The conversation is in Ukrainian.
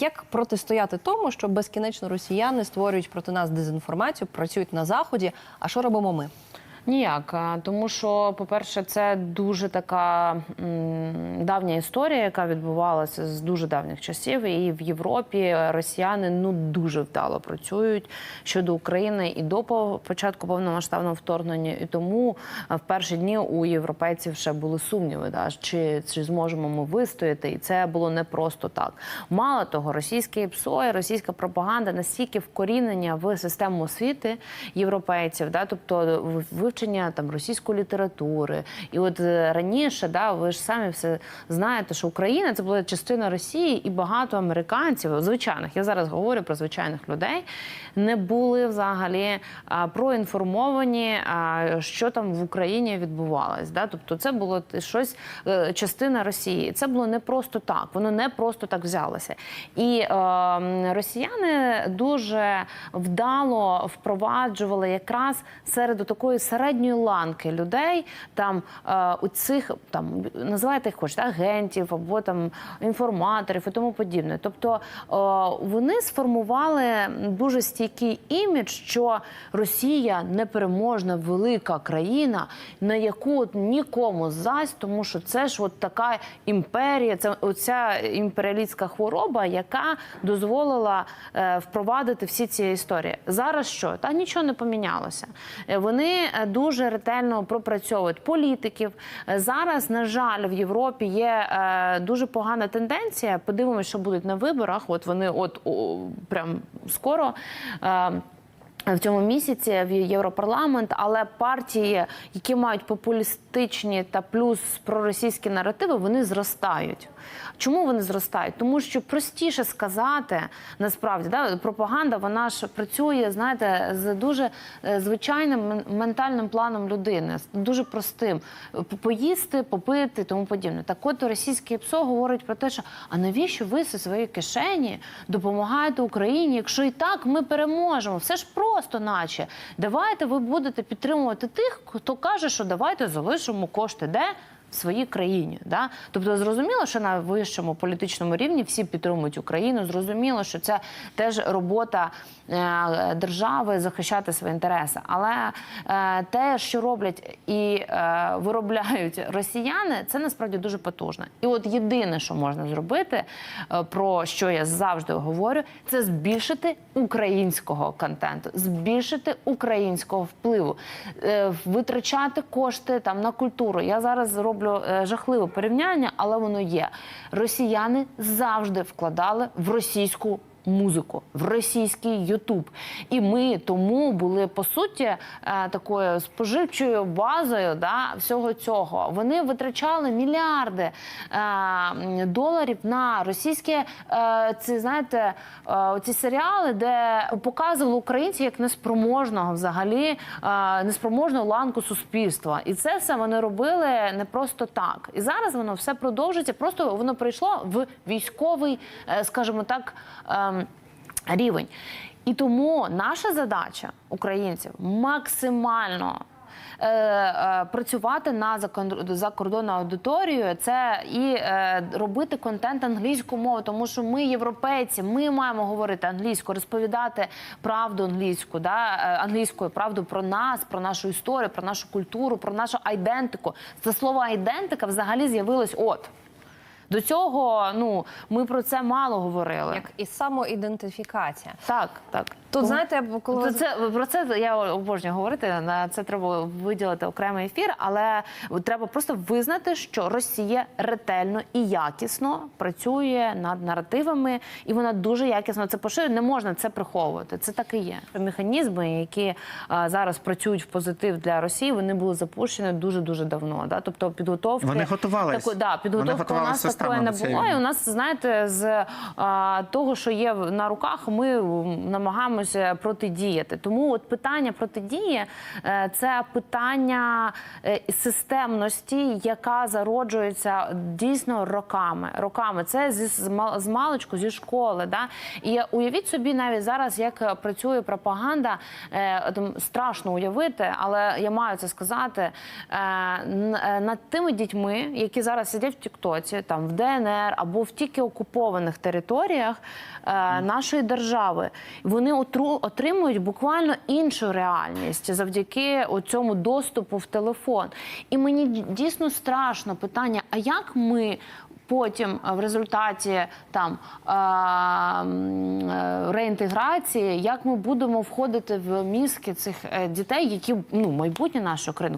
Як протистояти тому, що безкінечно росіяни створюють проти нас дезінформацію, працюють на заході? А що робимо ми? Ніяк, тому що, по-перше, це дуже така давня історія, яка відбувалася з дуже давніх часів. І в Європі росіяни ну дуже вдало працюють щодо України і до початку повномасштабного вторгнення. І тому в перші дні у європейців ще були сумніви, да, чи, чи зможемо ми вистояти. І це було не просто так. Мало того, російське ПСО і російська пропаганда настільки вкорінення в систему освіти європейців, да, тобто в- вивчення там російської літератури. І от е, раніше, да, ви ж самі все знаєте, що Україна це була частина Росії, і багато американців, звичайних, я зараз говорю про звичайних людей, не були взагалі а, проінформовані, а, що там в Україні відбувалось. Да? Тобто, це було щось е, частина Росії. Це було не просто так, воно не просто так взялося. І е, росіяни дуже вдало впроваджували якраз серед такої середньої ланки людей, там е, у цих там називайте їх хочете агентів або там інформаторів і тому подібне. Тобто е, вони сформували дуже стійкий імідж, що Росія непереможна велика країна, на яку от нікому зась, тому що це ж от така імперія, це оця імперіалістська хвороба, яка дозволила е, впровадити всі ці історії. Зараз що? Та нічого не помінялося. Вони дуже ретельно пропрацьовують політиків. Е, Зараз, на жаль, в Європі є е, дуже погана тенденція. Подивимося, що будуть на виборах. От вони, от о, прям скоро. В цьому місяці в Європарламент, але партії, які мають популістичні та плюс проросійські наративи, вони зростають. Чому вони зростають? Тому що простіше сказати насправді да, пропаганда вона ж працює, знаєте, з дуже е, звичайним ментальним планом людини, з дуже простим поїсти, попити, тому подібне. Так от російське ПСО говорить про те, що а навіщо ви зі своєї кишені допомагаєте Україні, якщо і так ми переможемо? Все ж просто, наче давайте ви будете підтримувати тих, хто каже, що давайте залишимо кошти де. В своїй країні, да тобто зрозуміло, що на вищому політичному рівні всі підтримують Україну. Зрозуміло, що це теж робота е, держави захищати свої інтереси. Але е, те, що роблять і е, виробляють росіяни, це насправді дуже потужно. І от єдине, що можна зробити, про що я завжди говорю, це збільшити українського контенту, збільшити українського впливу, витрачати кошти там на культуру. Я зараз роблю е, жахливе порівняння, але воно є. Росіяни завжди вкладали в російську. Музику в російський Ютуб, і ми тому були по суті е, такою споживчою базою да, всього цього. Вони витрачали мільярди е, доларів на російські е, ці знаєте, ці серіали, де показували українців як неспроможного взагалі неспроможну ланку суспільства. І це все вони робили не просто так. І зараз воно все продовжується. Просто воно прийшло в військовий, скажімо так. Ем, рівень. І тому наша задача українців максимально. е, е, Працювати на закордонну аудиторію це і е, робити контент англійською мовою, тому що ми європейці, ми маємо говорити англійською, розповідати правду англійську, да, англійською правду про нас, про нашу історію, про нашу культуру, про нашу айдентику. Це слово айдентика взагалі з'явилось от. До цього ну ми про це мало говорили. Як і самоідентифікація. Так, так. Тут Тому- знаєте, коли ви це, про це я обожнюю говорити. На це треба виділити окремий ефір, але треба просто визнати, що Росія ретельно і якісно працює над наративами, і вона дуже якісно це поширює. Не можна це приховувати. Це так і є. Механізми, які а, зараз працюють в позитив для Росії, вони були запущені дуже дуже давно. Да? Тобто підготовки Вони готувались. Такої- да, Вони підготовки у готувалися нас не було. І у нас, знаєте, з а, того, що є на руках, ми намагаємося протидіяти. Тому от питання протидії е, це питання е, системності, яка зароджується дійсно роками. Роками це зі з мал- з маличку, зі школи. Да? І уявіть собі навіть зараз, як працює пропаганда. Е, там страшно уявити, але я маю це сказати над тими дітьми, які зараз сидять в Тіктоці, там в ДНР або в тільки окупованих територіях е, нашої держави. Вони отру, отримують буквально іншу реальність завдяки цьому доступу в телефон. І мені дійсно страшно питання: а як ми потім в результаті там е, е, реінтеграції, як ми будемо входити в мізки цих е, дітей, які ну майбутнє нашої країни.